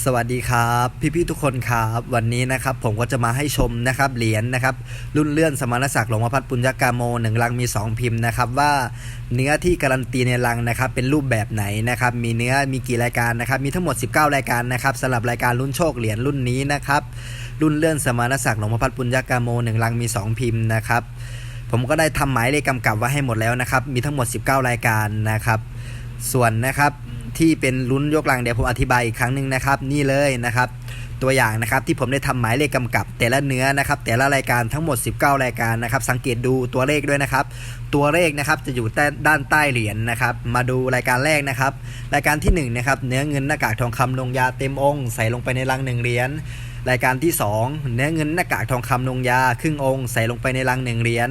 สวัสดีครับ พี่ๆทุกคนครับวันนี้นะครับผมก็จะมาให้ชมนะครับเหรียญนะครับรุ่นเลื่อนสมณศักดิ์หลวงพ่อพัดปุญญกาโมหนึ่งลังมี 2 พิมพ์นะครับว่าเนื้อที่การันตีในลังนะครับเป็นรูปแบบไหนนะครับมีเนื้อมีกี่รายการนะครับมีทั้งหมด 19 รายการนะครับสำหรับรายการรุ่นโชคเหรียญรุ่นนี้นะครับรุ่นเลื่อนสมณศักดิ์หลวงพ่อพัดปุญญกาโมหนึ่งลังมี 2 พิมพ์นะครับผมก็ได้ทำหมายเลขกำกับไว้ให้หมดแล้วนะครับมีทั้งหมด 19 รายการนะครับส่วนนะครับ ที่เป็นลุ้นยกลังเดี๋ยวผมอธิบายอีกครั้งหนึ่งนะครับ นี่เลยนะครับ ตัวอย่างนะครับที่ผมได้ทำหมายเลขกำกับ แต่ละเนื้อนะครับ แต่ละรายการทั้งหมด 19 รายการนะครับ สังเกตดูตัวเลขด้วยนะครับ ตัวเลขนะครับจะอยู่ใต้ด้านใต้เหรียญนะครับ มาดูรายการแรกนะครับ รายการที่1นะครับเนื้อเงินหน้ากากทองคำลงยาเต็มองค์ใส่ลงไปในลังหนึ่งเหรียญ รายการที่ 2 เนื้อเงินหน้ากากทองคำลงยาครึ่งองค์ใส่ลงไปในลังหนึ่งเหรียญ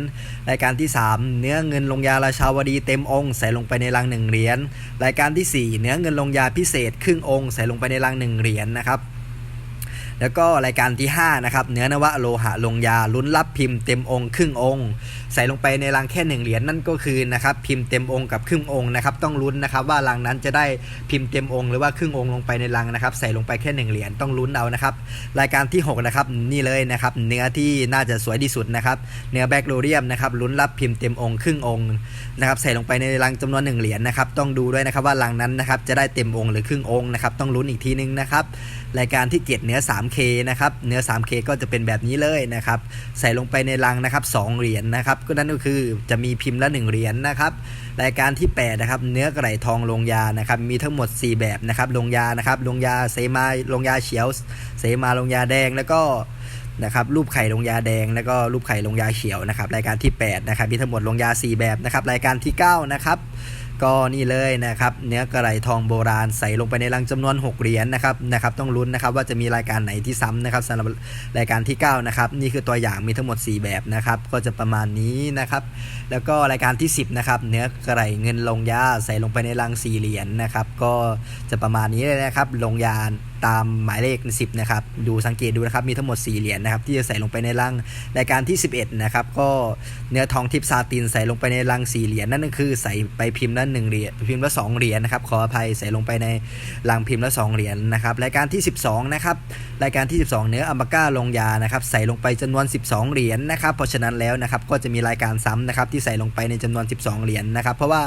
รายการที่ 3 เนื้อเงินลงยาราชาวดีเต็มองค์ใส่ลงไปในลังหนึ่งเหรียญรายการที่ 4 เนื้อเงินลงยาพิเศษครึ่งองค์ใส่ลงไปในลังหนึ่งเหรียญนะครับ แล้วก็รายการที่5นะครับเนื้อนวะโลหะลงยาลุ้นรับพิมพ์เต็มองค์ครึ่งองค์ ใส่ลงไปในรังแค่หนึ่งเหรียญนั่นก็คือนะครับพิมพ์เต็มองค์กับครึ่งองค์นะครับต้องลุ้นนะครับว่ารังนั้นจะได้พิมพ์เต็มองค์หรือว่าครึ่งองค์ลงไปในรังนะครับใส่ลงไปแค่หนึ่งเหรียญต้องลุ้นเอานะครับรายการที่6นะครับนี่เลยนะครับเนื้อที่น่าจะสวยที่สุดนะครับเนื้อแบคโลเรียมนะครับลุ้นรับพิมพ์เต็มองค์ครึ่งองค์นะครับใส่ลงไปในรังจำนวนหนึ่งเหรียญนะครับต้องดูด้วยนะครับว่ารังนั้นนะครับจะได้เต็มองค์หรือครึ่งองค์นะครับต้องลุ้นอีกทีนึงนะครับรายการที่ 7 เนื้อ 3K นะครับเนื้อ 3K ก็จะเป็นแบบนี้เลยนะครับใส่ลงไปในรังนะครับ2เหรียญนะครับก็นั่นก็คือจะมีพิมพ์ละ 1 เหรียญนะครับรายการที่8นะครับเนื้อกระไรทองลงยานะครับมีทั้งหมด 4 แบบนะครับลงยานะครับลงยาเซมาลงยาเขียวเซมาลงยาแดงแล้วก็นะครับรูปไข่ลงยาแดงแล้วก็รูปไข่ลงยาเขียวนะครับรายการที่8นะครับมีทั้งหมดลงยา 4 แบบนะครับรายการที่9นะครับ ก็นี่เลยนะครับเนื้อกระไรทองโบราณใส่ลงไปในรังจำนวน 6 เหรียญนะครับนะครับต้องลุ้นนะครับว่าจะมีรายการไหนที่ซ้ำนะครับสำหรับรายการที่ 9 นะครับ นี่คือตัวอย่างมีทั้งหมด 4 แบบนะครับ ก็จะประมาณนี้นะครับ แล้วก็รายการที่ 10 นะครับ เนื้อกระไรเงินลงยาใส่ลงไปในรังสี่เหรียญนะครับ ก็จะประมาณนี้เลยนะครับลงยา ตามหมายเลข10นะครับดูสังเกตดูนะครับมีทั้งหมด 4 เหรียญนะครับที่จะใส่ลงไปในรังรายการที่ 11นะครับก็เนื้อทองทิพซาตินใส่ลงไปในรัง4เหรียญนั่นก็คือใส่ไปพิมพ์ละ1เหรียญพิมพ์ละ2เหรียญนะครับขออภัยใส่ลงไปในรังพิมพ์ละ2เหรียญนะครับรายการที่ 12นะครับรายการที่ 12 เนื้ออัมบาก้าลงยานะครับใส่ลงไปจำนวน 12 เหรียญนะครับเพราะฉะนั้นแล้วนะครับก็จะมีรายการซ้ำนะครับที่ใส่ลงไปในจำนวน 12 เหรียญนะครับเพราะว่า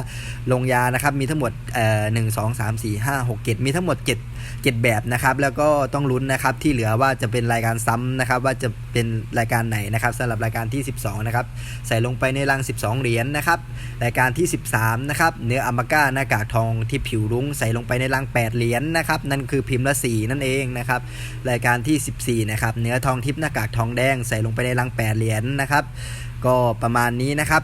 ลงยานะครับมีทั้งหมดเอ่อหนึ่งสองสามสี่ห้าหกเจ็ดมีทั้งหมด 7 7 แบบนะครับครับแล้วก็ต้องลุ้นนะครับที่เหลือว่าจะเป็นรายการซ้ำนะครับว่าจะเป็นรายการไหนนะครับสำหรับรายการที่ 12นะครับใส่ลงไปในรัง 12 เหรียญนะครับรายการที่ 13นะครับเนื้ออมาก้าหน้ากากทองที่ผิวรุ้งใส่ลงไปในรัง 8 เหรียญนะครับนั่นคือพิมพ์ละ4นั่นเองนะครับรายการที่ 14นะครับเนื้อทองทิพย์หน้ากากทองแดงใส่ลงไปในรัง 8 เหรียญนะครับก็ประมาณนี้นะครับ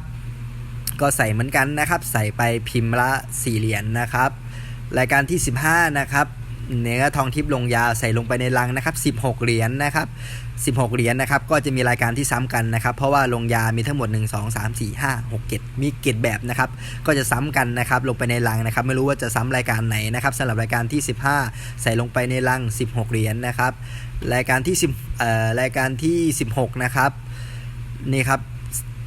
ก็ใส่เหมือนกันนะครับ ใส่ไปพิมพ์ละ 4 เหรียญนะครับรายการที่ 15 นะครับ เนื้อทองทิพย์ลงยาใส่ลงไปในลังนะครับ 16 เหรียญนะครับ 16 เหรียญนะครับ ก็จะมีรายการที่ซ้ำกันนะครับ เพราะว่าลงยามีทั้งหมด 1 2 3 4 5 6 7 มีเกตแบบนะครับ ก็จะซ้ำกันนะครับ ลงไปในลังนะครับ ไม่รู้ว่าจะซ้ำรายการไหนนะครับสำหรับรายการที่ 15 ใส่ลงไปในลัง 16 เหรียญนะครับ รายการที่10เอ่อรายการที่ 16 นะครับ นี่ครับ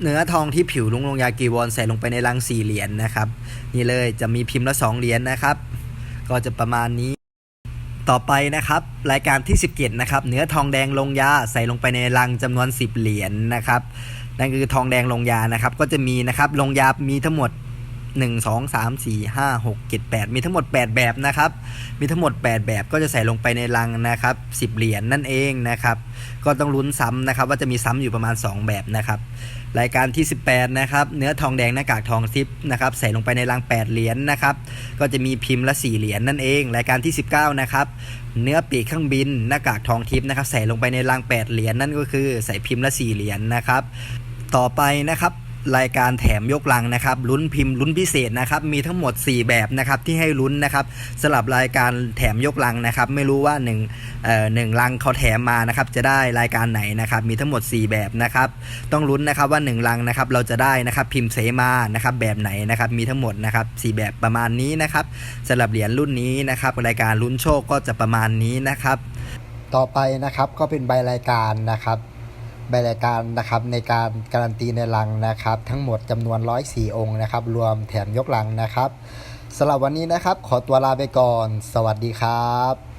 เนื้อทองที่ผิวลุงลงยากีวอนใส่ลงไปในรังสี่เหรียญนะครับ นี่เลยจะมีพิมพ์ละ2เหรียญนะครับ ก็จะประมาณนี้ ต่อไปนะครับ รายการที่ 17นะครับเนื้อทองแดงลงยาใส่ลงไปในรังจำนวน 10 เหรียญนะครับนั่นคือทองแดงลงยานะครับ ก็จะมีนะครับลงยามีทั้งหมด 1 2 3 4 5 6 7 8 มีทั้งหมด 8 แบบนะครับ มีทั้งหมด 8 แบบก็จะใส่ลงไปในรังนะครับ10 เหรียญนั่นเองนะครับ ก็ต้องลุ้นซ้ำนะครับ ว่าจะมีซ้ำอยู่ประมาณ 2 แบบนะครับ รายการที่ 18 นะครับ เนื้อทองแดงหน้ากากทองทิพย์นะครับ ใส่ลงไปในรัง 8 เหรียญนะครับ ก็จะมีพิมพ์ละ 4 เหรียญนั่นเอง รายการที่ 19 นะครับ เนื้อปีกเครื่องบินหน้ากากทองทิพย์นะครับ ใส่ลงไปในรัง 8 เหรียญนั่นก็คือ ใส่พิมพ์ละ 4 เหรียญนะครับ ต่อไปนะครับ รายการแถมยกลังนะครับลุ้นพิมพ์ลุ้นพิเศษนะครับมีทั้งหมด 4 แบบนะครับที่ให้ลุ้นนะครับสำหรับรายการแถมยกลังนะครับไม่รู้ว่า1เอ่อหนึ่งลังเขาแถมมานะครับจะได้รายการไหนนะครับมีทั้งหมด 4 แบบนะครับต้องลุ้นนะครับว่า 1 ลังนะครับเราจะได้นะครับพิมพ์เสมานะครับแบบไหนนะครับมีทั้งหมดนะครับสแบบประมาณนี้นะครับสำหรับเหรียญรุ่นนี้นะครับรายการลุ้นโชคก็จะประมาณนี้นะครับ ต่อไปนะครับก็เป็นใบรายการนะครับ ใบรายการนะครับในการการันตีในลังนะครับ ทั้งหมดจำนวน 104 องค์นะครับ รวมแถมยกลังนะครับสำหรับวันนี้นะครับ ขอตัวลาไปก่อน สวัสดีครับ